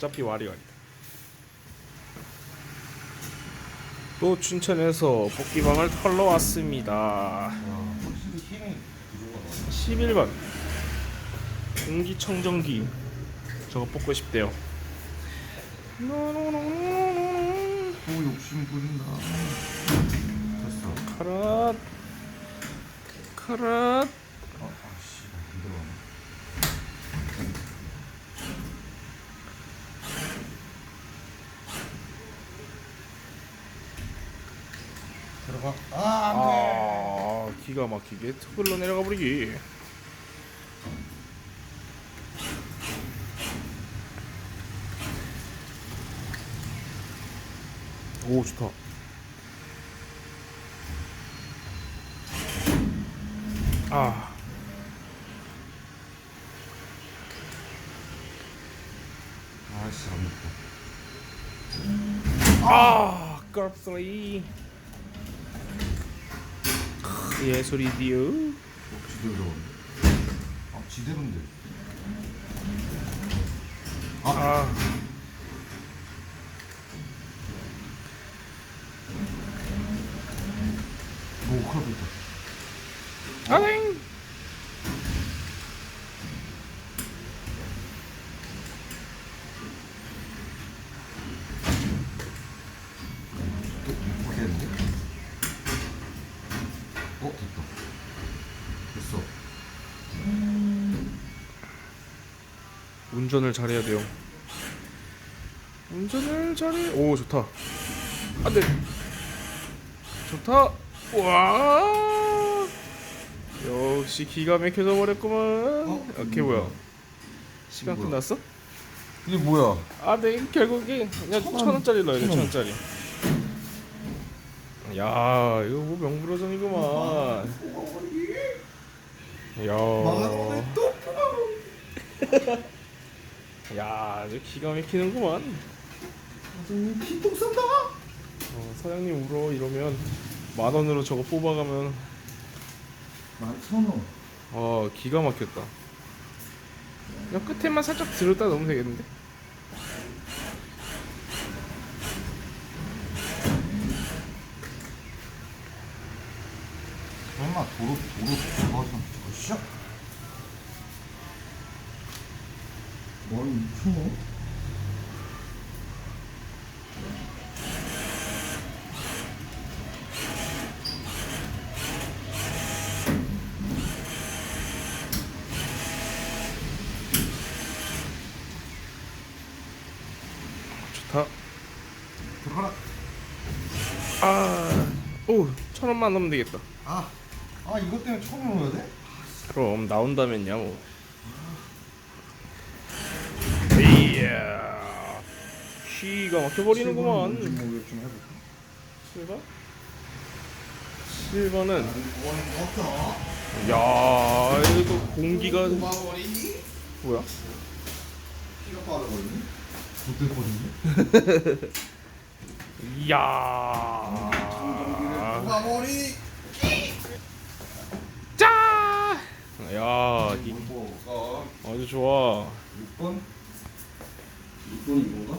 어차피 와리가리. 또 춘천에서 뽑기방을 털러 왔습니다. 야, 확실히 힘이 들어가. 11번 공기청정기 저거 뽑고 싶대요. 또 욕심 부린다. 됐어. 카랏 카랏 아, 아씨, 안 들어가네. 들어가. 아, 안 돼. 아 기가 막히게 턱을로 내려가 버리기. 오 좋다. 아. 아씨, 안 먹고. 아, 깝소리. 예술이디요. 어, 지대로. 아, 지대로인데. 아. 오, 큰일 났다. 아잉. 또, 어떻게 했는데? 어, 됐다. 됐어. 운전을 잘해야 돼요. 운전을 잘해. 오 좋다. 안돼. 좋다. 와. 역시 기가 막혀져 버렸구만. 어? 오케이 뭐야? 시간 뭐야? 끝났어? 이게 뭐야? 아, 네 결국에 그냥 천 원짜리 넣어야 돼. 천 원짜리. 야, 이거 뭐 명불허전이구만. 야. 또 야, 아주 기가 막히는구만. 선생님 피똥 싼다. 어, 사장님 울어 이러면 만 원으로 저거 뽑아가면 만천 원. 어 기가 막혔다. 그냥 끝에만 살짝 들었다 넣으면 되겠는데? 설마 도로 도로 들어가서 샷? 머리. 좋다. 들어가라. 아, 오, 천 원만 넣으면 되겠다. 아, 아 이것 때문에 처음 넣어야 돼? 그럼 나온다면야 뭐. 이야, 기가 막혀버리는구만. 실버? 실버는? 야, 이거 공기가 뭐야? 피가 빠져버리네. 뻔했네. 이야. 마머리. 짜! 야, 이, 뭐가 아주 좋아. 6번? 6번이 이건가?